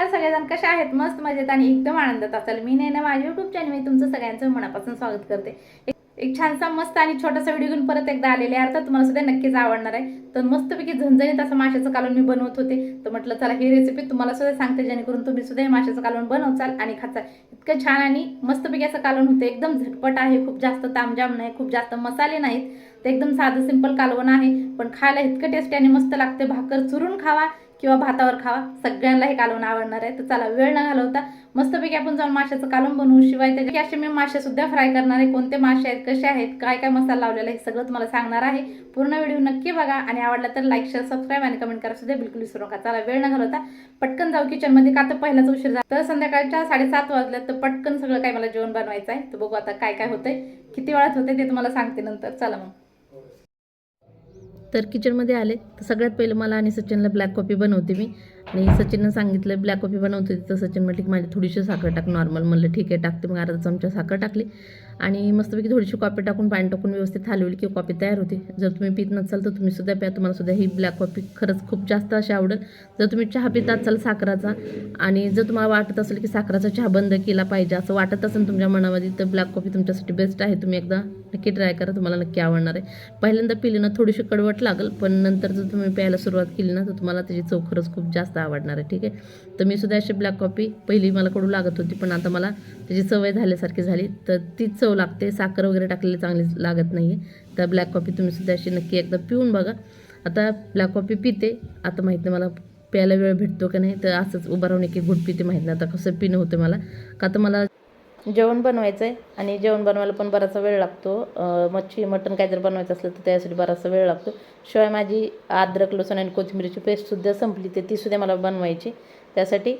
नमस्कार सगळेजण कसे आहेत? मस्त मजेत आणि एकदम आनंदात असाल. मी नाही ना माझ्या युट्यूब चॅनल मी तुमचं सगळ्यांचं मनापासून स्वागत करते. एक- एक छानसा मस्त आणि छोटासा व्हिडिओ घेऊन परत एकदा आलेले आहे. अर्थात तुम्हाला सुद्धा नक्कीच आवडणार आहे. तर मस्तपैकी झणझणीत असं माशाचं कालवण मी बनवत होते. तर म्हटलं चला ही रेसिपी तुम्हाला सुद्धा सांगते जेणेकरून तुम्ही सुद्धा हे माशाचं कालवण बनवचाल आणि खाचाल. इतकं छान आणि मस्तपैकी असं कालवण होतं. एकदम झटपट आहे. खूप जास्त तामजाम नाही खूप जास्त मसाले नाहीत. ते एकदम साधं सिंपल कालवण आहे. पण खायला इतकं टेस्टी आणि मस्त लागते. भाकर चुरून खावा. किंवा भातावर खावा. सगळ्यांना हे कालवण आवडणार आहे. तर चला वेळ न घालवता मस्तपैकी आपण जाऊन माशाचं कालवण बनवू. शिवाय त्याचे असे मी मासे सुद्धा फ्राय करणार आहे. कोणते मासे आहेत कसे आहेत काय काय मसाला लावलेला आहे हे सगळं तुम्हाला सांगणार आहे. पूर्ण व्हिडिओ नक्की बघा. आणि आवडला तर लाईक शेअर सबस्क्राईब आणि कमेंट करा सुद्धा बिलकुल विसरू नका. चला वेळ न घालवता पटकन जाऊ किचनमध्ये का तर पहिलाच उशीर झाला. तर संध्याकाळच्या साडेसात वाजल्या तर पटकन सगळं काय मला जेवण बनवायचं आहे. तर बघू आता काय काय होतंय. किती वेळात होते ते तुम्हाला सांगते नंतर. चला मग. तर किचनमध्ये आले. तर सगळ्यात पहिलं मला आणि सचिनला ब्लॅक कॉफी बनवते मी. आणि सचिननं सांगितलं ब्लॅक कॉफी बनवते तर सचिन म्हटलं की माझी थोडीशी साखर टाक नॉर्मल म्हणलं ठीक आहे टाकते. मग अर्धा चमचा साखर टाकली. आणि मस्तपैकी थोडीशी कॉफी टाकून पाणी टाकून व्यवस्थित हलवली की कॉफी तयार होते. जर तुम्ही पित नसाल तर तुम्ही सुद्धा प्या. तुम्हाला सुद्धा ही ब्लॅक कॉफी खरंच खूप जास्त अशी आवडेल. जर तुम्ही चहा पित असाल साखराचा आणि जर तुम्हाला वाटत असेल की साखराचा चहा बंद केला पाहिजे असं वाटत असेल तुमच्या मनामध्ये तर ब्लॅक कॉफी तुमच्यासाठी बेस्ट आहे. तुम्ही एकदा नक्की ट्राय करा तुम्हाला नक्की आवडणार आहे. पहिल्यांदा पिली ना थोडीशी कडवट लागेल पण नंतर जर तुम्ही प्यायला सुरुवात केली ना तर तुम्हाला त्याची चव खरंच खूप जास्त आवडणार आहे ठीक आहे? तर मी सुद्धा अशी ब्लॅक कॉफी पहिली मला कडू लागत होती पण आता मला त्याची सवय झाल्यासारखी झाली. तर तीच चव लागते साखर वगैरे टाकलेली चांगली लागत नाही आहे तर ब्लॅक कॉफी तुम्ही सुद्धा अशी नक्की एकदा पिऊन बघा. आता ब्लॅक कॉफी पिते आता माहीत नाही मला प्यायला वेळ भेटतो का नाही तर असंच उभं राहून एक एक घुट पिते माहीत नाही आता कसं पिणं होतं मला. का तर मला जेवण बनवायचं आहे आणि जेवण बनवायला पण बराचसा वेळ लागतो. मच्छी मटण काय जर बनवायचं असलं तर त्यासाठी बराचसा वेळ लागतो. शिवाय माझी अद्रक लसूण आणि कोथिंबीरची पेस्टसुद्धा संपली ते तीसुद्धा मला बनवायची. त्यासाठी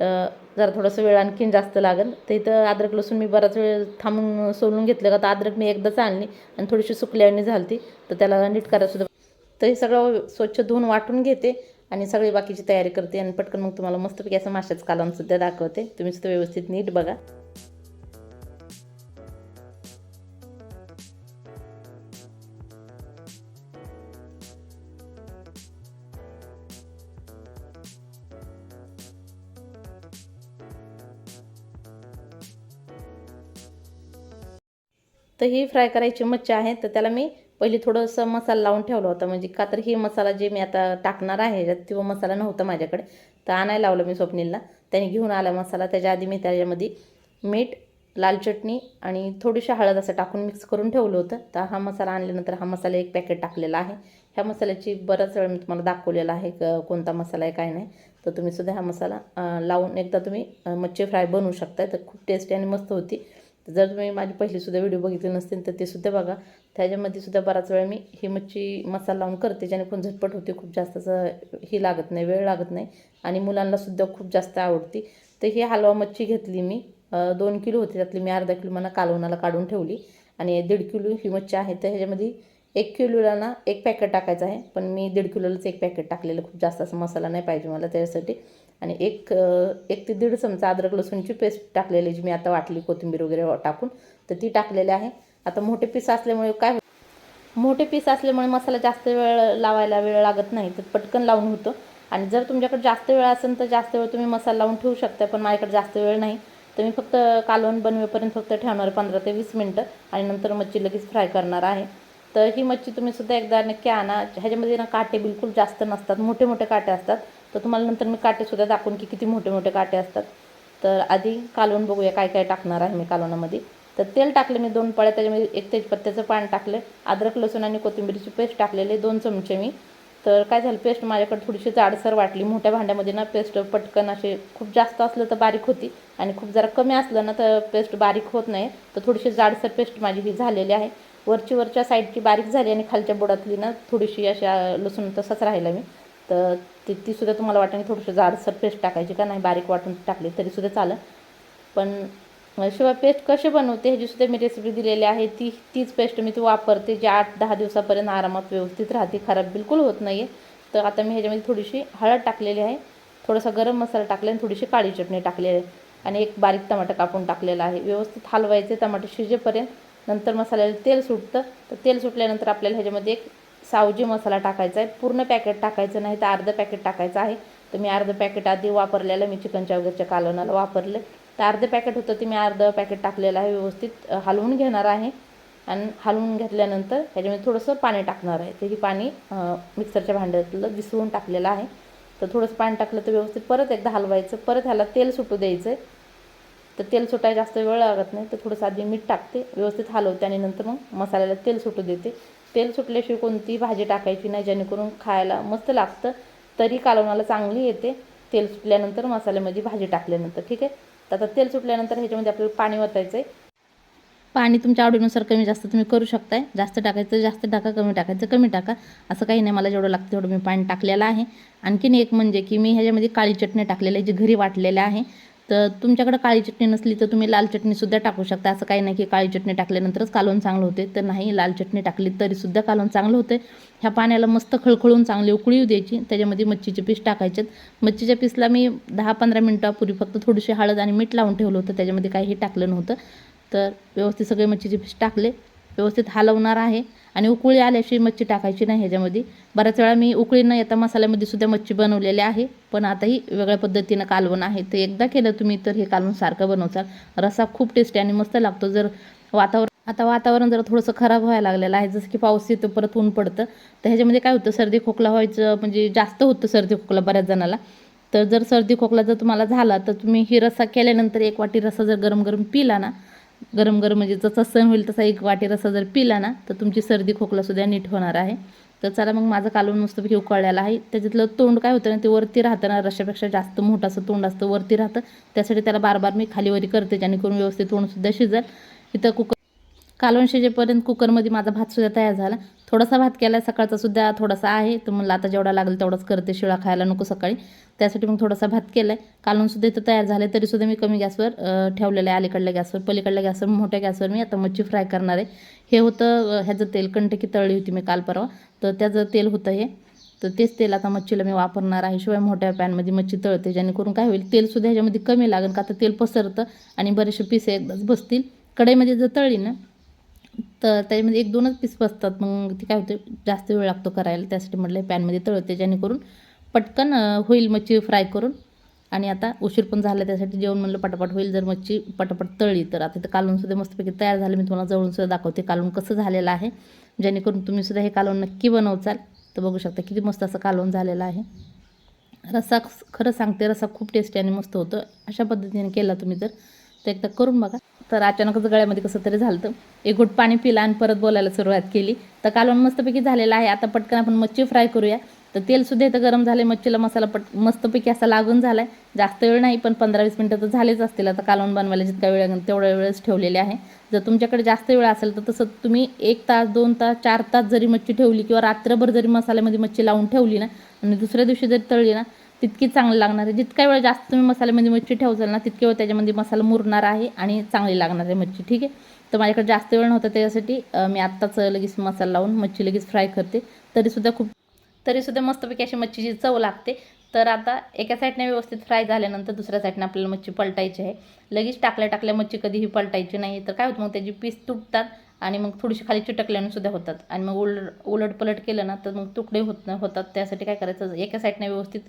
जरा थोडासा वेळ आणखीन जास्त लागेल. तर इथं अद्रक लसूण मी बराच वेळ थांबून सोलून घेतलं का तर अद्रक मी एकदाच आणली आणि थोडीशी सुकल्याने झालती. तर त्याला नीट करायसुद्धा तर हे सगळं स्वच्छ धुवून वाटून घेते आणि सगळी बाकीची तयारी करते आणि पटकन मग तुम्हाला मस्तपैकी असं माशाचं कालमसुद्धा दाखवते. तुम्ही सुद्धा व्यवस्थित नीट बघा. तर ही फ्राय करायची मच्छी आहे तर त्याला मी पहिले थोडंसं मसाला लावून ठेवला होता. म्हणजे का तर ही मसाला जे मी आता टाकणार आहे तो मसाला नव्हता माझ्याकडे. तर आणायला लावलं मी स्वप्नीलला. त्याने घेऊन आला मसाला. त्याच्या आधी मी त्याच्यामध्ये मीठ लाल चटणी आणि थोडीशी हळद असं टाकून मिक्स करून ठेवलं होतं. तर हा मसाला आणल्यानंतर हा मसाला एक पॅकेट टाकलेला आहे. ह्या मसाल्याची बराच वेळ मी तुम्हाला दाखवलेला आहे क- कोणता मसाला आहे काय नाही. तर तुम्ही सुद्धा हा मसाला लावून एकदा तुम्ही मच्छी फ्राय बनवू शकता तर खूप टेस्टी आणि मस्त होती. जर तुम्ही माझी पहिलीसुद्धा व्हिडिओ बघितले नसतील तर ते सुद्धा बघा. त्याच्यामध्ये सुद्धा बराच वेळ मी ही मच्छी मसाला लावून करते ज्याने झटपट होते खूप जास्त असं ही लागत नाही वेळ लागत नाही आणि मुलांनासुद्धा खूप जास्त आवडती. तर ही हलवा मच्छी घेतली मी. दोन किलो होती त्यातली मी अर्धा किलो मला कालवणाला काढून ठेवली आणि दीड किलो ही मच्छी आहे. तर ह्याच्यामध्ये एक किलोला ना एक पॅकेट टाकायचं आहे पण मी दीड किलोलाच एक पॅकेट टाकलेलं खूप जास्त असं मसाला नाही पाहिजे मला त्याच्यासाठी. आणि एक एक ते दीड चमचा अद्रक लसूणची पेस्ट टाकलेली जी मी आता वाटली कोथिंबीर वगैरे टाकून तर ती टाकलेली आहे. आता मोठे पीस असल्यामुळे काय होतं मोठे पीस असल्यामुळे मसाला जास्त वेळ लावायला वेळ लागत नाही तर पटकन लावून होतं. आणि जर तुमच्याकडे जास्त वेळ असेल तर जास्त वेळ तुम्ही मसाला लावून ठेवू शकता पण माझ्याकडे जास्त वेळ नाही. तर मी फक्त कालवण बनवेपर्यंत फक्त ठेवणार पंधरा ते वीस मिनटं आणि नंतर मच्छी लगेच फ्राय करणार आहे. तर ही मच्छी तुम्ही सुद्धा एकदा नक्की आणा. ह्याच्यामध्ये ना काटे बिलकुल जास्त नसतात मोठे मोठे काटे असतात. तर तुम्हाला नंतर मी काटेसुद्धा दाखवून की किती मोठे मोठे काटे असतात. तर आधी कालवण बघूया काय काय टाकणार आहे मी कालवणामध्ये. तर तेल टाकले मी दोन पळ्या त्याच्यामध्ये एक तेजपत्त्याचं पान टाकलं अद्रक लसूण आणि कोथिंबीरीची पेस्ट टाकलेले दोन चमचे मी. तर काय झालं पेस्ट माझ्याकडे थोडीशी जाडसर वाटली. मोठ्या भांड्यामध्ये ना पेस्ट पटकन असे खूप जास्त असलं तर बारीक होती आणि खूप जरा कमी असलं ना तर पेस्ट बारीक होत नाही. तर थोडीशी जाडसर पेस्ट माझी ही झालेली आहे. वरची वरच्या साईडची बारीक झाली आणि खालच्या बोडातली ना थोडीशी अशा लसूण तसाच राहिला मी. तर ती तीसुद्धा तुम्हाला वाटेल थोडंसं जाडसर पेस्ट टाकायची का नाही बारीक वाटून टाकली तरीसुद्धा चालेल. पण शिवाय पेस्ट कसे बनवते ह्याचीसुद्धा मी रेसिपी दिलेली आहे. ती तीच पेस्ट मी ती वापरते जी आठ दहा दिवसापर्यंत आरामात व्यवस्थित राहते. खराब बिलकुल होत नाही आहे तर आता मी ह्याच्यामध्ये थोडीशी हळद टाकलेली आहे. थोडासा गरम मसाला टाकले आणि थोडीशी काळी चटणी टाकलेली आहे. आणि एक बारीक टमाटर कापून टाकलेला आहे. व्यवस्थित हलवायचे टमाटर शिजेपर्यंत. नंतर मसाल्याला तेल सुटतं. तर तेल सुटल्यानंतर आपल्याला ह्याच्यामध्ये एक सावजी मसाला टाकायचा आहे. पूर्ण पॅकेट टाकायचं नाही तर अर्धं पॅकेट टाकायचं आहे. तर मी अर्धं पॅकेट आधी वापरलेलं मी चिकनच्या वगैरेच्या कालवणाला वापरले. तर अर्धं पॅकेट होतं ते मी अर्धं पॅकेट टाकलेलं आहे व्यवस्थित हलवून घेणार आहे. आणि हलवून घेतल्यानंतर ह्याच्यामध्ये थोडंसं पाणी टाकणार आहे. ते ही पाणी मिक्सरच्या भांड्यातलं विसळून टाकलेलं आहे. तर थोडंसं पाणी टाकलं तर व्यवस्थित परत एकदा हलवायचं. परत ह्याला तेल सुटू द्यायचं. तर तेल सुटायला जास्त वेळ लागत नाही. तर थोडंसं आधी मीठ टाकते. व्यवस्थित हलवते आणि नंतर मग मसाल्याला तेल सुटू देते. तेल सुटल्याशिवाय कोणती भाजी टाकायची नाही जेणेकरून खायला मस्त लागतं. तरी कालवणाला चांगली येते. तेल सुटल्यानंतर मसाल्यामध्ये भाजी टाकल्यानंतर ठीक आहे? तर आता तेल सुटल्यानंतर ह्याच्यामध्ये आपल्याला पाणी ओतायचं आहे पाणी तुमच्या आवडीनुसार कमी जास्त तुम्ही करू शकताय. जास्त टाकायचं जास्त टाका कमी टाकायचं कमी टाका. असं काही नाही मला जेवढं लागतं तेवढं मी पाणी टाकलेलं आहे. आणखीन एक म्हणजे की मी ह्याच्यामध्ये काळी चटणी टाकलेली आहे जी घरी वाटलेल्या आहे. तर तुमच्याकडे काळी चटणी नसली तर तुम्ही लाल चटणीसुद्धा टाकू शकता. असं काही नाही की काळी चटणी टाकल्यानंतरच कालवण चांगलं होते. तर नाही लाल चटणी टाकली तरीसुद्धा कालवण चांगलं होते. ह्या पाण्याला मस्त खळखळून चांगली उकळी द्यायची. त्याच्यामध्ये मच्छीचे पीस टाकायचेत. मच्छीच्या पीसला मी दहा पंधरा मिनटापूर्वी फक्त थोडीशी हळद आणि मीठ लावून ठेवलं होतं. त्याच्यामध्ये काहीही टाकलं नव्हतं. तर व्यवस्थित सगळे मच्छीचे पीस टाकले. व्यवस्थित हलवणार आहे. आणि उकळी आल्याशिवाय मच्छी टाकायची नाही ह्याच्यामध्ये. बऱ्याच वेळा मी उकळी न येता मसाल्यामध्ये सुद्धा मच्छी बनवलेली आहे. पण आताही वेगळ्या पद्धतीनं कालवण आहे. तर एकदा केलं तुम्ही तर हे कालवण सारखं बनवचाल. रसा खूप टेस्टी आणि मस्त लागतो. जर वातावरण आता वातावरण जरा थोडंसं खराब व्हायला लागलेलं आहे. जसं की पाऊस येतो परत ऊन पडतं. तर ह्याच्यामध्ये काय होतं सर्दी खोकला व्हायचं म्हणजे जास्त होतं सर्दी खोकला बऱ्याच जणाला. तर जर सर्दी खोकला जर तुम्हाला झाला तर तुम्ही ही रस्सा केल्यानंतर एक वाटी रस्सा जर गरम गरम पिला ना गरम गरम म्हणजे जसा सण होईल तसा एक वाटी रसा जर पिला ना तर तुमची सर्दी खोकलासुद्धा नीट होणार आहे. तर चला मग माझं कालवण मस्तपैकी उकळलेलं आहे. त्याच्यातलं तोंड काय होतं ना ते वरती राहतं ना रश्यापेक्षा जास्त मोठं असं तोंड असतं वरती राहतं. त्यासाठी त्याला बार बार मी खालीवरी करते जेणेकरून व्यवस्थित तोंडसुद्धा शिजेल. इथं कुकर कालवण शिजेपर्यंत कुकरमध्ये माझा भातसुद्धा तयार झाला. थोडासा भात केला सकाळचा सुद्धा थोडासा आहे. तर म्हणलं आता जेवढा लागेल तेवढाच करते शिळा खायला नको सकाळी. त्यासाठी मग थोडासा भात केला आहे कालवणसुद्धा इथं तयार झालं तरीसुद्धा मी कमी गॅसवर ठेवलेलं आहे अलीकडल्या गॅसवर पलीकडल्या गॅसवर मोठ्या गॅसवर मी आता मच्छी फ्राय करणार आहे. हे होतं ह्याचं तेल कंटकी तळली होती मी काल परवा. तर त्याचं तेल होतं हे. तर तेच तेल आता मच्छीला मी वापरणार आहे. शिवाय मोठ्या पॅनमध्ये मच्छी तळते जेणेकरून काय होईल तेलसुद्धा ह्याच्यामध्ये कमी लागेल का? तर तेल पसरतं आणि बरेचसे पिसे एकदाच बसतील. कढईमध्ये जर तळली ना तर त्याच्यामध्ये एक दोनच पीस बसतात. मग ते काय होते जास्त वेळ लागतो करायला. त्यासाठी म्हटलं पॅनमध्ये तळते जेणेकरून पटकन होईल मच्छी फ्राय करून. आणि आता उशीर पण झाला त्यासाठी जेवण म्हणलं पटापट होईल. जर मच्छी पटापट तळली तर. आता ते कालवणसुद्धा मस्तपैकी तयार झालं. मी तुम्हाला जवळून सुद्धा दाखवते कालवण कसं झालेलं आहे. जेणेकरून तुम्हीसुद्धा हे कालवण नक्की बनवचाल. तर बघू शकता किती मस्त असं कालवण झालेलं आहे. रस्सा खरं सांगते रस्सा खूप टेस्टी आणि मस्त होतं. अशा पद्धतीने केला तुम्ही तर. तर एकदा करून बघा. तर अचानकच गळ्यामध्ये कसं तरी झालं एक घोट पाणी पिलं आणि परत बोलायला सुरुवात केली. तर कालवण मस्तपैकी झालेलं आहे. आता पटकन आपण मच्छी फ्राय करूया. तर तेलसुद्धा इथं गरम झाले मच्छीला मसाला पट मस्तपैकी असा लागून झाला आहे जास्त वेळ नाही पण पंधरा वीस मिनटं तर झालेच असतील. आता कालवण बनवायला जितका वेळ लागेल तेवढ्या वेळच ठेवलेले आहे. जर तुमच्याकडे जास्त वेळ असेल तर तसं तुम्ही एक तास दोन तास चार तास जरी मच्छी ठेवली किंवा रात्रभर जरी मसाल्यामध्ये मच्छी लावून ठेवली ना आणि दुसऱ्या दिवशी जरी तळली ना तितकी चांगली लागणार आहे. जितका वेळ जास्त तुम्ही मसाल्यामध्ये म्हणजे मच्छी ठेवचाल ना तितके वेळ त्याच्यामध्ये मसाला मुरणार आहे आणि चांगली लागणार आहे मच्छी ठीक आहे? तर माझ्याकडे जास्त वेळ नव्हता त्याच्यासाठी मी आत्ताच लगेच मसाला लावून मच्छी लगेच फ्राय करते. तरीसुद्धा खूप तरीसुद्धा मस्तपैकी अशी मच्छीची चव लागते. तर आता एका साईडने व्यवस्थित फ्राय झाल्यानंतर दुसऱ्या साईडने आपल्याला मच्छी पलटायची आहे. लगेच टाकल्या टाकल्या मच्छी कधीही पलटायची नाही तर काय होतं मग त्याची पीस तुटतात. आणि मग थोडीशी खाली चिटकल्याने सुद्धा होतात. आणि मग उलट उलट पलट केलं ना तर मग तुकडे होत होतात. त्यासाठी काय करायचं? एका साईडने व्यवस्थित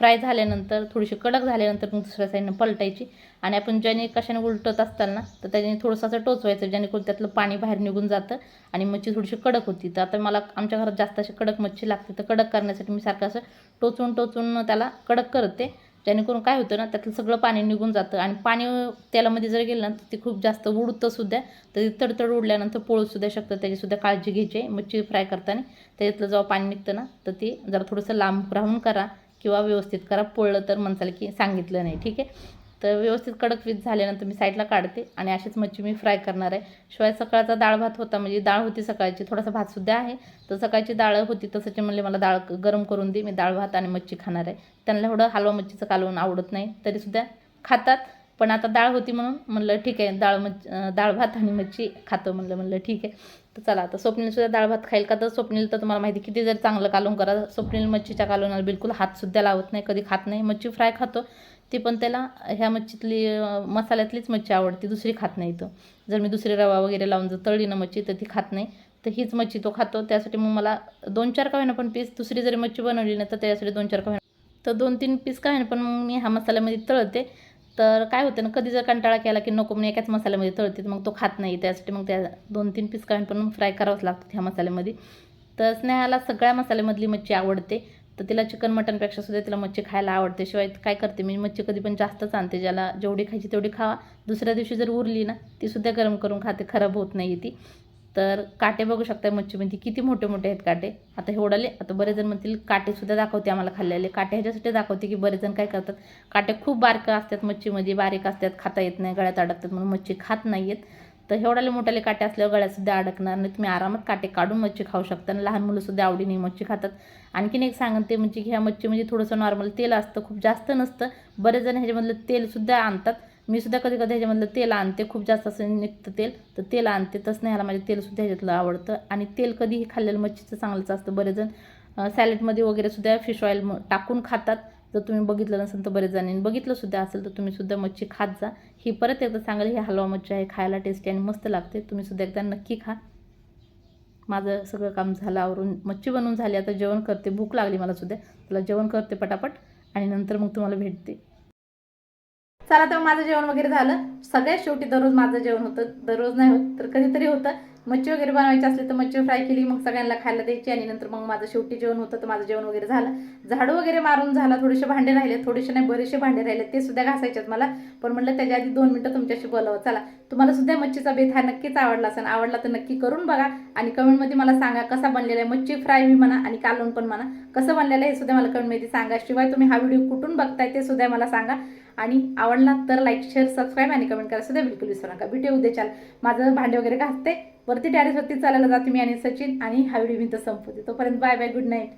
फ्राय झाल्यानंतर थोडीशी कडक झाल्यानंतर मग दुसऱ्या साईडनं पलटायची. आणि आपण ज्याने कशाने उलटत असताना तर त्याने थोडंसं असं टोचवायचं जेणेकरून त्यातलं पाणी बाहेर निघून जातं आणि मच्छी थोडीशी कडक होती. तर आता मला आमच्या घरात जास्त अशी कडक मच्छी लागते तर कडक करण्यासाठी मी सारखं असं टोचून टोचून त्याला कडक करते. जेणेकरून काय होतं ना त्यातलं सगळं पाणी निघून जातं आणि पाणी तेलामध्ये जर गेलं ना तर ते खूप जास्त उडतं सुद्धा. तर ते तडतड उडल्यानंतर पोळूसुद्धा शकतं त्याचीसुद्धा काळजी घ्यायची आहे मच्छी फ्राय करताना. त्याच्यातलं जेव्हा पाणी निघतं ना तर ते जरा थोडंसं लांब राहून करा किंवा व्यवस्थित करा. पोळलं तर म्हणताल की सांगितलं नाही ठीक आहे? तर व्यवस्थित कडक वीज झाल्यानंतर मी साईडला काढते आणि अशीच मच्छी मी फ्राय करणार आहे. शिवाय सकाळचा डाळ भात होता म्हणजे डाळ होती सकाळची थोडासा भातसुद्धा आहे. तर सकाळची डाळ होती तसंच म्हणले मला डाळ गरम करून दे मी डाळ भात आणि मच्छी खाणार आहे. त्यांना एवढं हलवा मच्छीचं कालवून आवडत नाही तरीसुद्धा खातात. पण आता डाळ होती म्हणून म्हणलं ठीक आहे डाळ मच्छ डाळ भात आणि मच्छी खातो म्हणलं म्हणलं ठीक आहे. तर चला आता स्वप्नीलसुद्धा डाळ भात खाईल का? तर स्वप्नील तर तुम्हाला माहिती किती जर चांगलं कालवून करा स्वप्नील मच्छीच्या कालवणाला बिलकुल हातसुद्धा लावत नाही कधी खात नाही मच्छी फ्राय खातो. ती पण त्याला ह्या मच्छीतली मसाल्यातलीच मच्छी आवडते दुसरी खात नाही तर जर मी दुसरी रवा वगैरे लावून जर तळली ना मच्छी तर ती खात नाही. तर हीच मच्छी तो खातो. त्यासाठी मग मला दोन चार का होईना पण पीस दुसरी जरी मच्छी बनवली ना तर त्यासाठी दोन चार का होईना. तर दोन तीन पीस काय पण मग मी ह्या मसाल्यामध्ये तळते. तर काय होतं ना कधी जर कंटाळा केला की नको म्हणून एकाच मसाल्यामध्ये तळते मग तो खात नाही. त्यासाठी मग त्या दोन तीन पीस काढून पण फ्राय करावंच लागतं ह्या मसाल्यामध्ये. तर स्नेहाला सगळ्या मसाल्यामधली मच्छी आवडते. तर तिला चिकन मटनपेक्षा सुद्धा तिला मच्छी खायला आवडते. शिवाय काय करते मी? मच्छी कधी पण जास्तच आणते. ज्याला जेवढी खायची तेवढी खावा. दुसऱ्या दिवशी जर उरली ना ती सुद्धा गरम करून खाते. खराब होत नाही ती. तर काटे बघू शकता मच्छीमध्ये म्हणजे किती मोठे मोठे आहेत काटे. आता हे ओढाले. आता बरेच जण म्हणतील काटेसुद्धा दाखवते आम्हाला खाल्लेले काटे ह्याच्यासाठी दाखवते की बरेच जण काय करतात काटे खूप बारकं असतात मच्छीमध्ये म्हणजे बारीक असतात खाता येत नाही गळ्यात अडकतात म्हणून मच्छी खात नाही आहेत तर एवढ्याले मोठाले काटे असल्यावर गळ्यातसुद्धा अडकणार नाही तुम्ही आरामात काटे काढून मच्छी खाऊ शकता. आणि लहान मुलंसुद्धा आवडीने मच्छी खातात. आणखीन एक सांगन ते म्हणजे की ह्या मच्छी म्हणजे थोडंसं नॉर्मल तेल असतं. खूप जास्त नसतं. बरेच जण ह्याच्यामधलं तेलसुद्धा आणतात. मी सुद्धा कधी कधी ह्याच्यामधलं तेल आणते. खूप जास्त असं निघतं तेल. तर तेल आणते. तसं नाही ह्याला माझे तेलसुद्धा ह्याच्यातलं आवडतं. आणि तेल कधीही खाल्लेलं मच्छीचं चांगलंच असतं. बरेच जण सॅलेडमध्ये वगैरे सुद्धा फिश ऑइल टाकून खातात. जर तुम्ही बघितलं नसेल तर बरेच जणांनी. बघितलं सुद्धा असेल तर तुम्ही सुद्धा मच्छी खात जा. ही परत एकदा सांगाल ही हलवा मच्छी आहे खायला टेस्टी आणि मस्त लागते. तुम्ही सुद्धा एकदा नक्की खा. माझं सगळं काम झालं आवरून मच्छी बनवून झाली. आता जेवण करते. भूक लागली मला सुद्धा. तुला जेवण करते पटापट आणि नंतर मग तुम्हाला भेटते. चला तर माझं जेवण वगैरे झालं. सगळ्यात शेवटी दररोज माझं जेवण होतं. दररोज नाही होत तर कधीतरी होतं. मच्छी वगैरे बनवायची असली तर मच्छी फ्राय केली मग सगळ्यांना खायला द्यायची आणि नंतर मग माझं शेवटी जेवण होतं तर माझं जेवण वगैरे झालं. झाडू वगैरे मारून झाला थोडेसे भांडे राहिले थोडेसे नाही बरेचसे भांडे राहिले ते सुद्धा घासायचे मला. पण म्हटलं त्याच्या आधी दोन मिनटं तुमच्याशी बोलावं. चला तुम्हाला सुद्धा मच्छीचा बेत हा नक्कीच आवडला असेल. आवडला तर नक्की करून बघा आणि कमेंटमध्ये मला सांगा कसा बनलेला आहे. मच्छी फ्राय मी म्हणा आणि कालवण पण म्हणा कसं बनलेलं आहे हे सुद्धा मला कमेंटमध्ये सांगा. शिवाय तुम्ही हा व्हिडिओ कुठून बघताय ते सुद्धा मला सांगा. आणि आवडला तर लाईक शेअर सबस्क्राईब आणि कमेंट करा सुद्धा बिलकुल विसरू नका. भेटू उद्याच्या माझं भांडे वगैरे घासते. वरती टॅरेसवरती चालायला जाते मी आणि सचिन आणि हा व्हिडिओ मी तर संपवते. तोपर्यंत बाय बाय गुड नाईट